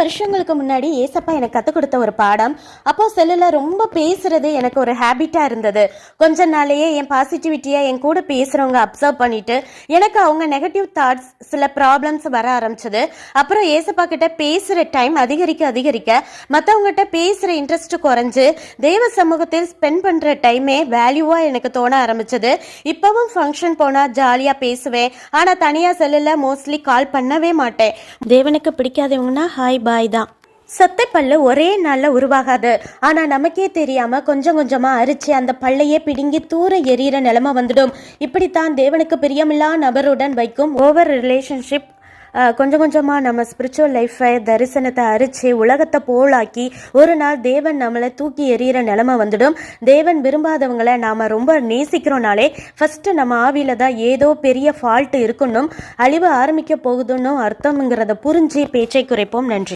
வருஷங்களுக்கு முன்னாடி ஏசப்பா எனக்கு கற்றுக் கொடுத்த ஒரு பாடம். அப்போ செல்லில் ரொம்ப பேசுறது எனக்கு ஒரு ஹேபிட்டாக இருந்தது. கொஞ்ச நாளையே என் பாசிட்டிவிட்டியை என் கூட பேசுகிறவங்க அப்சர்வ் பண்ணிட்டு எனக்கு அவங்க நெகட்டிவ் தாட்ஸ் சில ப்ராப்ளம்ஸ் வர ஆரம்பிச்சது. அப்புறம் ஏசப்பா கிட்ட பேசுகிற டைம் அதிகரிக்க அதிகரிக்க மற்றவங்ககிட்ட பேசுகிற இன்ட்ரெஸ்ட் குறைஞ்சு தெய்வ சமூகத்தில் ஸ்பெண்ட் பண்ணுற டைமே வேல்யூவாக எனக்கு தோண ஆரம்பிச்சது. இப்போவும் ஃபங்க்ஷன் போனால் ஜாலியாக பேசுவேன். ஆனால் தனியாக செல்லில் மோஸ்ட்லி கால் பண்ணவே மாட்டேன். தேவனுக்கு பிடிக்காதவங்கன்னா ஹாய் பாய் தான் சத்தை பல்லு ஒரே நாளில் உருவாகாது. ஆனால் நமக்கே தெரியாமல் கொஞ்சம் கொஞ்சமாக அரிச்சு அந்த பல்லையே பிடுங்கி தூர எரியிற நிலமை வந்துடும். இப்படித்தான் தேவனுக்கு பிரியமில்லா நபருடன் வைக்கும் ஓவர் ரிலேஷன்ஷிப் கொஞ்சம் கொஞ்சமாக நம்ம ஸ்பிரிச்சுவல் லைஃப்பை தரிசனத்தை அரித்து உலகத்தை போலாக்கி ஒரு நாள் தேவன் நம்மளை தூக்கி எறிகிற நிலமை வந்துடும். தேவன் விரும்பாதவங்களை நாம் ரொம்ப நேசிக்கிறோனாலே ஃபஸ்ட்டு நம்ம ஆவியில் தான் ஏதோ பெரிய ஃபால்ட் இருக்கணும். அழிவு ஆரம்பிக்க போகுதுன்னு அர்த்தம்ங்கிறத புரிஞ்சு பேச்சை குறைப்போம். நன்றி.